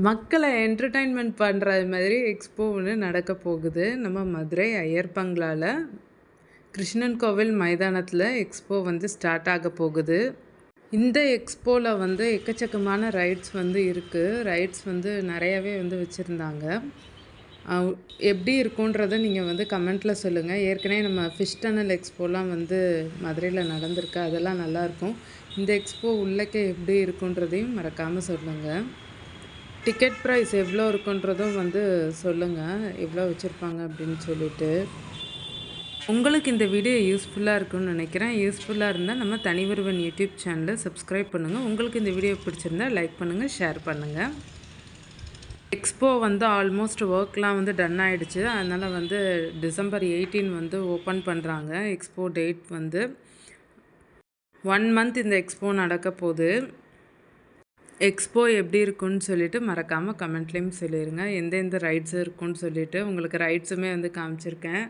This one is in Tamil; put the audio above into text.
மக்களை என்டர்டைன்மெண்ட் பண்ணுறது மாதிரி எக்ஸ்போ ஒன்று நடக்க போகுது. நம்ம மதுரை ஐயர் பங்களாவில் கிருஷ்ணன் கோவில் மைதானத்தில் எக்ஸ்போ வந்து ஸ்டார்ட் ஆக போகுது. இந்த எக்ஸ்போவில் வந்து எக்கச்சக்கமான ரைட்ஸ் வந்து இருக்குது ரைட்ஸ் வந்து நிறையவே வந்து வச்சுருந்தாங்க. எப்படி இருக்குன்றதை நீங்கள் வந்து கமெண்ட்டில் சொல்லுங்கள் ஏற்கனவே நம்ம ஃபிஷ் டனல் எக்ஸ்போலாம் வந்து மதுரையில் நடந்திருக்கு. அதெல்லாம் நல்லாயிருக்கும் இந்த எக்ஸ்போ உள்ளக்கே எப்படி இருக்குன்றதையும் மறக்காமல் சொல்லுங்கள் டிக்கெட் ப்ரைஸ் எவ்வளோ இருக்குன்றதும் வந்து சொல்லுங்கள் எவ்வளோ வச்சுருப்பாங்க அப்படின்னு சொல்லிட்டு. உங்களுக்கு இந்த வீடியோ யூஸ்ஃபுல்லாக இருக்கும்னு நினைக்கிறேன். யூஸ்ஃபுல்லாக இருந்தால் நம்ம தனிவருவன் யூடியூப் சேனலை சப்ஸ்கிரைப் பண்ணுங்கள் உங்களுக்கு இந்த வீடியோ பிடிச்சிருந்தா லைக் பண்ணுங்கள் ஷேர் பண்ணுங்கள் எக்ஸ்போ வந்து ஆல்மோஸ்ட் ஒர்க்லாம் வந்து டன் ஆகிடுச்சு அதனால் வந்து டிசம்பர் எயிட்டீன் வந்து ஓப்பன் பண்ணுறாங்க எக்ஸ்போ டேட் வந்து ஒன் மந்த் இந்த எக்ஸ்போ நடக்க போகுது. எக்ஸ்போ எப்படி இருக்குன்னு சொல்லிட்டு மறக்காமல் கமெண்ட்லேயும் சொல்லிடுங்க எந்தெந்த ரைட்ஸ் இருக்குன்னு சொல்லிட்டு உங்களுக்கு ரைட்ஸுமே வந்து காமிச்சிருக்கேன்.